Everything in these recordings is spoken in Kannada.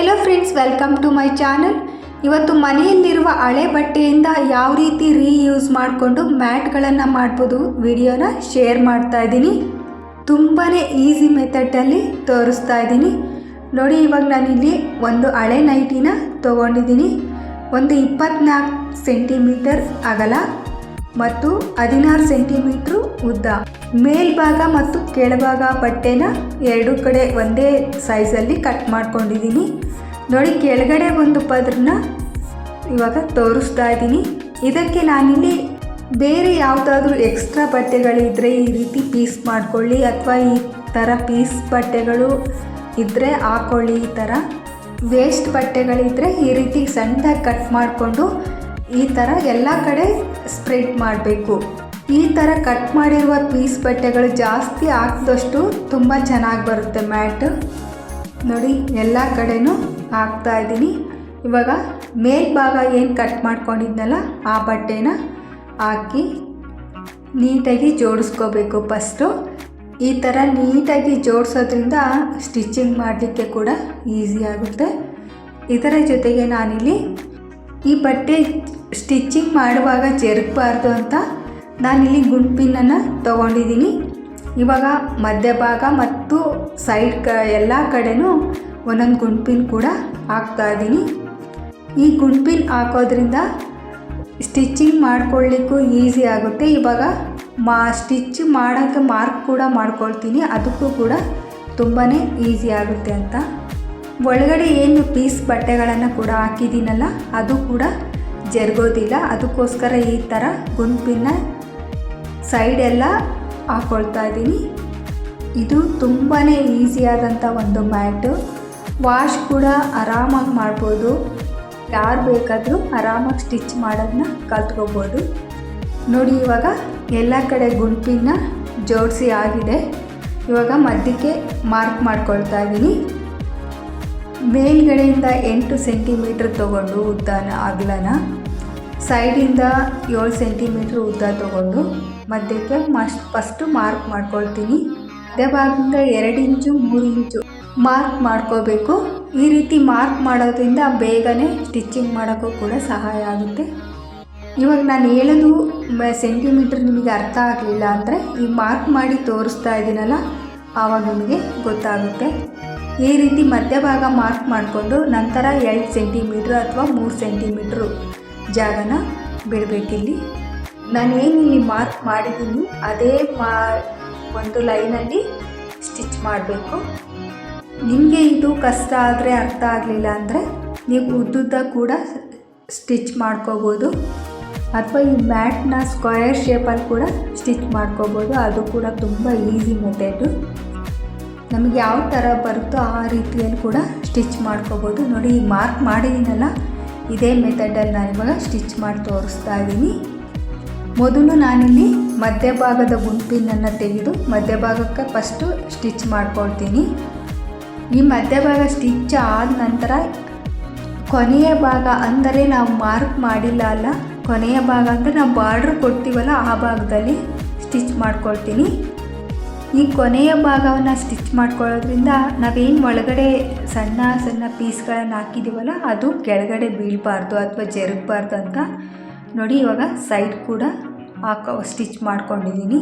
Hello friends welcome to my channel ಇವತ್ತು ಮನೆಯಲ್ಲಿರುವ ಹಳೆ ಬಟ್ಟೆಯಿಂದ ಯಾವ ರೀತಿ ರೀಯೂಸ್ ಮಾಡಿಕೊಂಡು ಮ್ಯಾಟ್ಗಳನ್ನು ಮಾಡ್ಬೋದು ವಿಡಿಯೋನ ಶೇರ್ ಮಾಡ್ತಾ ಇದ್ದೀನಿ. ತುಂಬಾ ಈಸಿ ಮೆಥಡಲ್ಲಿ ತೋರಿಸ್ತಾ ಇದ್ದೀನಿ. ನೋಡಿ, ಇವಾಗ ನಾನಿಲ್ಲಿ ಒಂದು ಹಳೆ ನೈಟಿನ ತೊಗೊಂಡಿದ್ದೀನಿ. ಒಂದು ಇಪ್ಪತ್ನಾಲ್ಕು ಸೆಂಟಿಮೀಟರ್ ಅಗಲ. ಮತ್ತು ಹದಿನಾರು ಸೆಂಟಿಮೀಟ್ರು ಉದ್ದ. ಮೇಲ್ಭಾಗ ಮತ್ತು ಕೆಳಭಾಗ ಬಟ್ಟೆನ ಎರಡು ಕಡೆ ಒಂದೇ ಸೈಜಲ್ಲಿ ಕಟ್ ಮಾಡ್ಕೊಂಡಿದ್ದೀನಿ. ನೋಡಿ, ಕೆಳಗಡೆ ಒಂದು ಪದ್ರನ್ನ ಇವಾಗ ತೋರಿಸ್ತಾ ಇದ್ದೀನಿ. ಇದಕ್ಕೆ ನಾನಿಲ್ಲಿ ಬೇರೆ ಯಾವುದಾದ್ರೂ ಎಕ್ಸ್ಟ್ರಾ ಬಟ್ಟೆಗಳಿದ್ದರೆ ಈ ರೀತಿ ಪೀಸ್ ಮಾಡ್ಕೊಳ್ಳಿ ಅಥವಾ ಈ ಥರ ಪೀಸ್ ಬಟ್ಟೆಗಳು ಇದ್ದರೆ ಹಾಕ್ಕೊಳ್ಳಿ ಈ ಥರ. ವೇಸ್ಟ್ ಬಟ್ಟೆಗಳಿದ್ದರೆ ಈ ರೀತಿ ಸಣ್ಣದಾಗಿ ಕಟ್ ಮಾಡಿಕೊಂಡು ಈ ಥರ ಎಲ್ಲ ಕಡೆ ಸ್ಪ್ರೆಡ್ ಮಾಡಬೇಕು. ಈ ಥರ ಕಟ್ ಮಾಡಿರುವ ಪೀಸ್ ಬಟ್ಟೆಗಳು ಜಾಸ್ತಿ ಹಾಕಿದಷ್ಟು ತುಂಬ ಚೆನ್ನಾಗಿ ಬರುತ್ತೆ ಮ್ಯಾಟ್. ನೋಡಿ, ಎಲ್ಲ ಕಡೆನೂ ಹಾಕ್ತಾ ಇದ್ದೀನಿ. ಇವಾಗ ಮೇಲ್ಭಾಗ ಏನು ಕಟ್ ಮಾಡ್ಕೊಂಡಿದ್ನಲ್ಲ, ಆ ಬಟ್ಟೆನ ಹಾಕಿ ನೀಟಾಗಿ ಜೋಡಿಸ್ಕೋಬೇಕು ಫಸ್ಟು ಈ ಥರ ನೀಟಾಗಿ ಜೋಡಿಸೋದ್ರಿಂದ ಸ್ಟಿಚಿಂಗ್ ಮಾಡಲಿಕ್ಕೆ ಕೂಡ ಈಸಿ ಆಗುತ್ತೆ. ಇದರ ಜೊತೆಗೆ ನಾನಿಲ್ಲಿ ಈ ಬಟ್ಟೆ ಸ್ಟಿಚಿಂಗ್ ಮಾಡುವಾಗ ಜರುಗಬಾರ್ದು ಅಂತ ನಾನಿಲ್ಲಿ ಗುಂಪಿನನ್ನು ತೊಗೊಂಡಿದ್ದೀನಿ. ಇವಾಗ ಮಧ್ಯಭಾಗ ಮತ್ತು ಸೈಡ್ ಕ ಎಲ್ಲ ಕಡೆನೂ ಒಂದೊಂದು ಗುಂಪಿನ ಕೂಡ ಹಾಕ್ತಾ ಇದ್ದೀನಿ. ಈ ಪಿನ್ ಹಾಕೋದ್ರಿಂದ ಸ್ಟಿಚಿಂಗ್ ಮಾಡ್ಕೊಳ್ಳಿಕ್ಕೂ ಈಸಿ ಆಗುತ್ತೆ. ಇವಾಗ ಮಾ ಸ್ಟಿಚ್ ಮಾಡೋಕ್ಕೆ ಮಾರ್ಕ್ ಕೂಡ ಮಾಡ್ಕೊಳ್ತೀನಿ. ಅದಕ್ಕೂ ಕೂಡ ತುಂಬಾ ಈಸಿ ಆಗುತ್ತೆ ಅಂತ. ಒಳಗಡೆ ಏನು ಪೀಸ್ ಬಟ್ಟೆಗಳನ್ನು ಕೂಡ ಹಾಕಿದ್ದೀನಲ್ಲ, ಅದು ಕೂಡ ಜರುಗೋದಿಲ್ಲ. ಅದಕ್ಕೋಸ್ಕರ ಈ ಥರ ಗುಂಪಿನ ಸೈಡೆಲ್ಲ ಹಾಕ್ಕೊಳ್ತಾ ಇದ್ದೀನಿ. ಇದು ತುಂಬಾ ಈಸಿಯಾದಂಥ ಒಂದು ಮ್ಯಾಟು. ವಾಶ್ ಕೂಡ ಆರಾಮಾಗಿ ಮಾಡ್ಬೋದು. ಯಾರು ಬೇಕಾದರೂ ಆರಾಮಾಗಿ ಸ್ಟಿಚ್ ಮಾಡೋದನ್ನ ಕಲ್ತ್ಕೋಬೋದು. ನೋಡಿ, ಇವಾಗ ಎಲ್ಲ ಕಡೆ ಗುಂಪಿನ ಜೋಡಿಸಿ ಆಗಿದೆ. ಇವಾಗ ಮಧ್ಯಕ್ಕೆ ಮಾರ್ಕ್ ಮಾಡ್ಕೊಳ್ತಾ ಇದ್ದೀನಿ. ಮೇಲ್ಗಡೆಯಿಂದ ಎಂಟು ಸೆಂಟಿಮೀಟ್ರ್ ತೊಗೊಂಡು ಉದ್ದನ ಅಗಲನ, ಸೈಡಿಂದ ಏಳು ಸೆಂಟಿಮೀಟ್ರ್ ಉದ್ದ ತಗೊಂಡು ಮಧ್ಯಕ್ಕೆ ಮಸ್ಟ್ ಫಸ್ಟು ಮಾರ್ಕ್ ಮಾಡ್ಕೊಳ್ತೀನಿ. ಅದೇ ಭಾಗದಿಂದ ಎರಡು ಇಂಚು, ಮೂರು ಇಂಚು ಮಾರ್ಕ್ ಮಾಡ್ಕೋಬೇಕು. ಈ ರೀತಿ ಮಾರ್ಕ್ ಮಾಡೋದ್ರಿಂದ ಬೇಗನೆ ಸ್ಟಿಚ್ಚಿಂಗ್ ಮಾಡೋಕ್ಕೂ ಕೂಡ ಸಹಾಯ ಆಗುತ್ತೆ. ಇವಾಗ ನಾನು ಹೇಳೋದು ಸೆಂಟಿಮೀಟ್ರ್ ನಿಮಗೆ ಅರ್ಥ ಆಗಲಿಲ್ಲ ಅಂದರೆ ಈ ಮಾರ್ಕ್ ಮಾಡಿ ತೋರಿಸ್ತಾ ಇದ್ದೀನಲ್ಲ, ಆವಾಗ ನಿಮಗೆ ಗೊತ್ತಾಗುತ್ತೆ. ಈ ರೀತಿ ಮಧ್ಯಭಾಗ ಮಾರ್ಕ್ ಮಾಡಿಕೊಂಡು ನಂತರ ಎರಡು ಸೆಂಟಿಮೀಟ್ರ್ ಅಥವಾ ಮೂರು ಸೆಂಟಿಮೀಟ್ರು ಜಾಗನ ಬಿಡಬೇಕಿಲ್ಲಿ. ನಾನೇನು ಇಲ್ಲಿ ಮಾರ್ಕ್ ಮಾಡಿದ್ದೀನಿ ಅದೇ ಮಾ ಒಂದು ಲೈನಲ್ಲಿ ಸ್ಟಿಚ್ ಮಾಡಬೇಕು. ನಿಮಗೆ ಇದು ಕಷ್ಟ ಆದರೆ ಅರ್ಥ ಆಗಲಿಲ್ಲ ಅಂದರೆ ನೀವು ಉದ್ದುದ್ದ ಕೂಡ ಸ್ಟಿಚ್ ಮಾಡ್ಕೋಬೋದು. ಅಥವಾ ಈ ಮ್ಯಾಟ್ನ ಸ್ಕ್ವಯರ್ ಶೇಪಲ್ಲಿ ಕೂಡ ಸ್ಟಿಚ್ ಮಾಡ್ಕೋಬೋದು. ಅದು ಕೂಡ ತುಂಬ ಈಸಿ ಮೆಥಡು ನಮಗೆ ಯಾವ ಥರ ಬರುತ್ತೋ ಆ ರೀತಿಯಲ್ಲಿ ಕೂಡ ಸ್ಟಿಚ್ ಮಾಡ್ಕೋಬೋದು. ನೋಡಿ ಈಗ ಮಾರ್ಕ್ ಮಾಡಿದ್ದೀನಲ್ಲ ಇದೇ ಮೆಥಡಲ್ಲಿ ನಾನು ಇವಾಗ ಸ್ಟಿಚ್ ಮಾಡಿ ತೋರಿಸ್ತಾ ಇದ್ದೀನಿ. ಮೊದಲು ನಾನಿಲ್ಲಿ ಮಧ್ಯಭಾಗದ ಗುಂಪಿನನ್ನು ತೆಗೆದು ಮಧ್ಯಭಾಗಕ್ಕೆ ಫಸ್ಟು ಸ್ಟಿಚ್ ಮಾಡ್ಕೊಳ್ತೀನಿ. ಈ ಮಧ್ಯಭಾಗ ಸ್ಟಿಚ್ ಆದ ನಂತರ ಕೊನೆಯ ಭಾಗ ಅಂದರೆ ನಾವು ಮಾರ್ಕ್ ಮಾಡಿಲ್ಲ ಅಲ್ಲ? ಕೊನೆಯ ಭಾಗ ಅಂದರೆ ನಾವು ಬಾರ್ಡ್ರ್ ಕೊಡ್ತೀವಲ್ಲ, ಆ ಭಾಗದಲ್ಲಿ ಸ್ಟಿಚ್ ಮಾಡ್ಕೊಳ್ತೀನಿ. ಈ ಕೊನೆಯ ಭಾಗವನ್ನು ಸ್ಟಿಚ್ ಮಾಡ್ಕೊಳ್ಳೋದ್ರಿಂದ ನಾವೇನು ಒಳಗಡೆ ಸಣ್ಣ ಸಣ್ಣ ಪೀಸ್ಗಳನ್ನು ಹಾಕಿದ್ದೀವಲ್ಲ ಅದು ಕೆಳಗಡೆ ಬೀಳಬಾರ್ದು ಅಥವಾ ಜರುಗಬಾರ್ದು ಅಂತ ನೋಡಿ ಇವಾಗ ಸೈಡ್ ಕೂಡ ಹಾಕೋ ಸ್ಟಿಚ್ ಮಾಡ್ಕೊಂಡಿದ್ದೀನಿ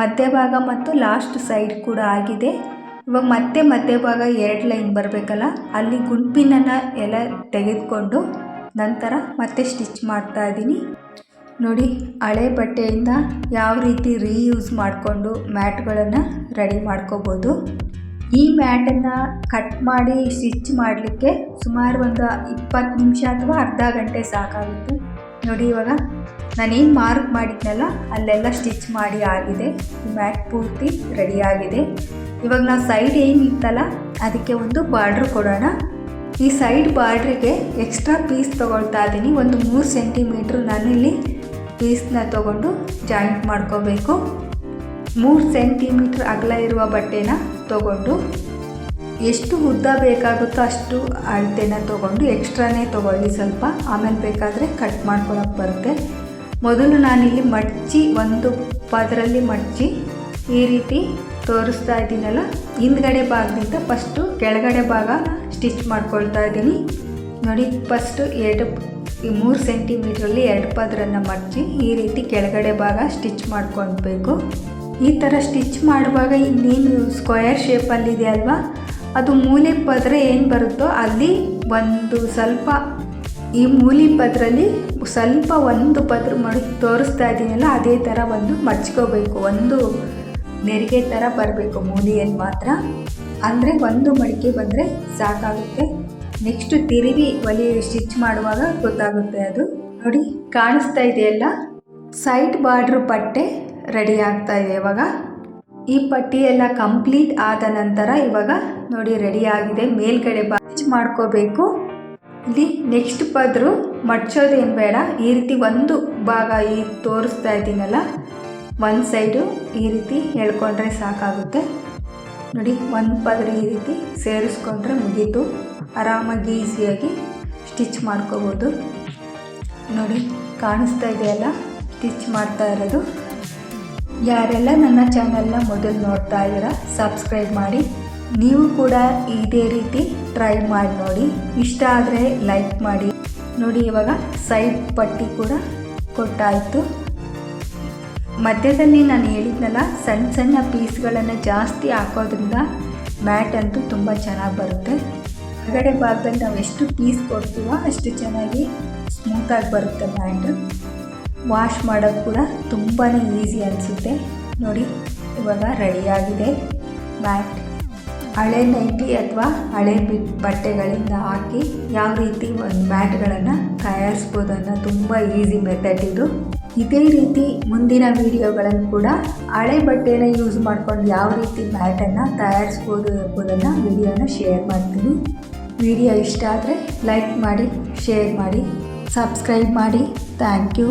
ಮಧ್ಯಭಾಗ ಮತ್ತು ಲಾಸ್ಟ್ ಸೈಡ್ ಕೂಡ ಆಗಿದೆ. ಇವಾಗ ಮತ್ತೆ ಮಧ್ಯಭಾಗ ಎರಡು ಲೈನ್ ಬರಬೇಕಲ್ಲ, ಅಲ್ಲಿ ಗುಂಪಿನನ್ನು ಎಲ್ಲ ತೆಗೆದುಕೊಂಡು ನಂತರ ಮತ್ತೆ ಸ್ಟಿಚ್ ಮಾಡ್ತಾ ಇದ್ದೀನಿ ನೋಡಿ, ಹಳೆ ಬಟ್ಟೆಯಿಂದ ಯಾವ ರೀತಿ ರೀಯೂಸ್ ಮಾಡಿಕೊಂಡು ಮ್ಯಾಟ್ಗಳನ್ನು ರೆಡಿ ಮಾಡ್ಕೋಬೋದು. ಈ ಮ್ಯಾಟನ್ನು ಕಟ್ ಮಾಡಿ ಸ್ಟಿಚ್ ಮಾಡಲಿಕ್ಕೆ ಸುಮಾರು ಒಂದು ಇಪ್ಪತ್ತು ನಿಮಿಷ ಅಥವಾ ಅರ್ಧ ಗಂಟೆ ಸಾಕಾಗುತ್ತೆ. ನೋಡಿ ಇವಾಗ, ನಾನೇನು ಮಾರ್ಕ್ ಮಾಡಿದ್ನಲ್ಲ, ಅಲ್ಲೆಲ್ಲ ಸ್ಟಿಚ್ ಮಾಡಿ ಆಗಿದೆ. ಮ್ಯಾಟ್ ಪೂರ್ತಿ ರೆಡಿಯಾಗಿದೆ ಇವಾಗ ನಾವು ಸೈಡ್ ಏನಿತ್ತಲ್ಲ ಅದಕ್ಕೆ ಒಂದು ಬಾರ್ಡ್ರ್ ಕೊಡೋಣ. ಈ ಸೈಡ್ ಬಾರ್ಡ್ರಿಗೆ ಎಕ್ಸ್ಟ್ರಾ ಪೀಸ್ ತೊಗೊಳ್ತಾ ಇದ್ದೀನಿ. ಒಂದು ಮೂರು ಸೆಂಟಿಮೀಟ್ರ್ ನಾನಿಲ್ಲಿ ಪೀಸ್ನ ತಗೊಂಡು ಜಾಯಿಂಟ್ ಮಾಡ್ಕೋಬೇಕು. ಮೂರು ಸೆಂಟಿಮೀಟ್ರ್ ಅಗಲ ಇರುವ ಬಟ್ಟೆನ ತಗೊಂಡು ಎಷ್ಟು ಉದ್ದ ಬೇಕಾಗುತ್ತೋ ಅಷ್ಟು ಅಳತೆನ ತೊಗೊಂಡು ಎಕ್ಸ್ಟ್ರಾನೇ ತೊಗೊಳ್ಳಿ ಸ್ವಲ್ಪ. ಆಮೇಲೆ ಬೇಕಾದರೆ ಕಟ್ ಮಾಡ್ಕೊಳಕ್ಕೆ ಬರುತ್ತೆ. ಮೊದಲು ನಾನಿಲ್ಲಿ ಮಡ್ಚಿ ಒಂದು ಪದರಲ್ಲಿ ಮಡಚಿ ಈ ರೀತಿ ತೋರಿಸ್ತಾ ಇದ್ದೀನಲ್ಲ, ಹಿಂದ್ಗಡೆ ಭಾಗದಿಂದ ಫಸ್ಟು ಕೆಳಗಡೆ ಭಾಗ ಸ್ಟಿಚ್ ಮಾಡ್ಕೊಳ್ತಾ ಇದ್ದೀನಿ. ನೋಡಿ ಫಸ್ಟು ಎರಡು ಈ ಮೂರು ಸೆಂಟಿಮೀಟ್ರಲ್ಲಿ ಎರಡು ಪದರನ್ನು ಮಡಚಿ ಈ ರೀತಿ ಕೆಳಗಡೆ ಭಾಗ ಸ್ಟಿಚ್ ಮಾಡ್ಕೊಳ್ಬೇಕು. ಈ ಥರ ಸ್ಟಿಚ್ ಮಾಡುವಾಗ ಇನ್ನೇನು ಸ್ಕ್ವಯರ್ ಶೇಪಲ್ಲಿದೆ ಅಲ್ವಾ? ಅದು ಮೂಲೆ ಪದರ ಏನು ಬರುತ್ತೋ ಅಲ್ಲಿ ಒಂದು ಸ್ವಲ್ಪ ಈ ಮೂಲಿ ಪದರಲ್ಲಿ ಸ್ವಲ್ಪ ಒಂದು ಪದ್ರ ಮಡ ತೋರಿಸ್ತಾ ಇದ್ದೀನಲ್ಲ ಅದೇ ಥರ ಒಂದು ಮಡ್ಚ್ಕೋಬೇಕು. ಒಂದು ನೆರಿಗೆ ಥರ ಬರಬೇಕು ಮೂಲಿಯಲ್ಲಿ ಮಾತ್ರ. ಅಂದರೆ ಒಂದು ಮಡಿಕೆ ಬಂದರೆ ಸಾಕಾಗುತ್ತೆ. ನೆಕ್ಸ್ಟ್ ತಿರುವಿ ಒಲಿ ಸ್ಟಿಚ್ ಮಾಡುವಾಗ ಗೊತ್ತಾಗುತ್ತೆ ಅದು. ನೋಡಿ, ಕಾಣಿಸ್ತಾ ಇದೆಯಲ್ಲ ಸೈಡ್ ಬಾರ್ಡ್ರ್ ಪಟ್ಟೆ ರೆಡಿ ಆಗ್ತಾ ಇದೆ ಇವಾಗ. ಈ ಪಟ್ಟಿ ಎಲ್ಲ ಕಂಪ್ಲೀಟ್ ಆದ ನಂತರ ಇವಾಗ ನೋಡಿ ರೆಡಿ ಆಗಿದೆ. ಮೇಲ್ಗಡೆ ಬಾಚ್ ಮಾಡ್ಕೋಬೇಕು. ಇಲ್ಲಿ ನೆಕ್ಸ್ಟ್ ಪದ್ರು ಮಡ್ಚೋದೇನು ಬೇಡ. ಈ ರೀತಿ ಒಂದು ಭಾಗ ಈ ತೋರಿಸ್ತಾ ಇದ್ದೀನಲ್ಲ? ಒಂದು ಸೈಡು ಈ ರೀತಿ ಹೇಳ್ಕೊಂಡ್ರೆ ಸಾಕಾಗುತ್ತೆ. ನೋಡಿ, ಒಂದು ಪದ್ರ ಈ ರೀತಿ ಸೇರಿಸ್ಕೊಂಡ್ರೆ ಮುಗೀತು. ಆರಾಮಾಗಿ ಈಸಿಯಾಗಿ ಸ್ಟಿಚ್ ಮಾಡ್ಕೋಬೋದು. ನೋಡಿ, ಕಾಣಿಸ್ತಾ ಇದೆಯಲ್ಲ ಸ್ಟಿಚ್ ಮಾಡ್ತಾ ಇರೋದು. ಯಾರೆಲ್ಲ ನನ್ನ ಚಾನಲ್ನ ಮೊದಲು ನೋಡ್ತಾ ಇದ್ದೀರಾ ಸಬ್ಸ್ಕ್ರೈಬ್ ಮಾಡಿ. ನೀವು ಕೂಡ ಇದೇ ರೀತಿ ಟ್ರೈ ಮಾಡಿ ನೋಡಿ. ಇಷ್ಟ ಆದರೆ ಲೈಕ್ ಮಾಡಿ. ನೋಡಿ, ಇವಾಗ ಸೈಡ್ ಪಟ್ಟಿ ಕೂಡ ಕೊಟ್ಟಾಯಿತು. ಮಧ್ಯದಲ್ಲಿ ನಾನು ಹೇಳಿದ್ನಲ್ಲ ಸಣ್ಣ ಸಣ್ಣ ಪೀಸ್ಗಳನ್ನು ಜಾಸ್ತಿ ಹಾಕೋದ್ರಿಂದ ಮ್ಯಾಟ್ ಅಂತೂ ತುಂಬ ಚೆನ್ನಾಗಿ ಬರುತ್ತೆ. ಹೊರಗಡೆ ಭಾಗದಲ್ಲಿ ನಾವು ಎಷ್ಟು ಪೀಸ್ ಕೊಡ್ತೀವೋ ಅಷ್ಟು ಚೆನ್ನಾಗಿ ಸ್ಮೂತಾಗಿ ಬರುತ್ತೆ ಮ್ಯಾಟ್ ವಾಶ್ ಮಾಡೋದು ಕೂಡ ತುಂಬಾ ಈಸಿ ಅನಿಸುತ್ತೆ. ನೋಡಿ, ಇವಾಗ ರೆಡಿಯಾಗಿದೆ ಮ್ಯಾಟ್ ಹಳೆ ನೈಟಿ ಅಥವಾ ಹಳೆ ಬಿ, ಬಟ್ಟೆಗಳಿಂದ ಹಾಕಿ ಯಾವ ರೀತಿ ಒಂದು ಮ್ಯಾಟ್ಗಳನ್ನು ತಯಾರಿಸ್ಬೋದು ತುಂಬ ಈಸಿ ಮೆಥಡ್ ಇದು. ಇದೇ ರೀತಿ ಮುಂದಿನ ವಿಡಿಯೋಗಳನ್ನು ಕೂಡ ಹಳೆ ಬಟ್ಟೆನ ಯೂಸ್ ಮಾಡ್ಕೊಂಡು ಯಾವ ರೀತಿ ಮ್ಯಾಟನ್ನು ತಯಾರಿಸ್ಬೋದು ಎಂಬುದನ್ನು ವಿಡಿಯೋನ ಶೇರ್ ಮಾಡ್ತೀನಿ. ವಿಡಿಯೋ ಇಷ್ಟ ಆದರೆ ಲೈಕ್ ಮಾಡಿ ಶೇರ್ ಮಾಡಿ ಸಬ್ಸ್ಕ್ರೈಬ್ ಮಾಡಿ. Thank you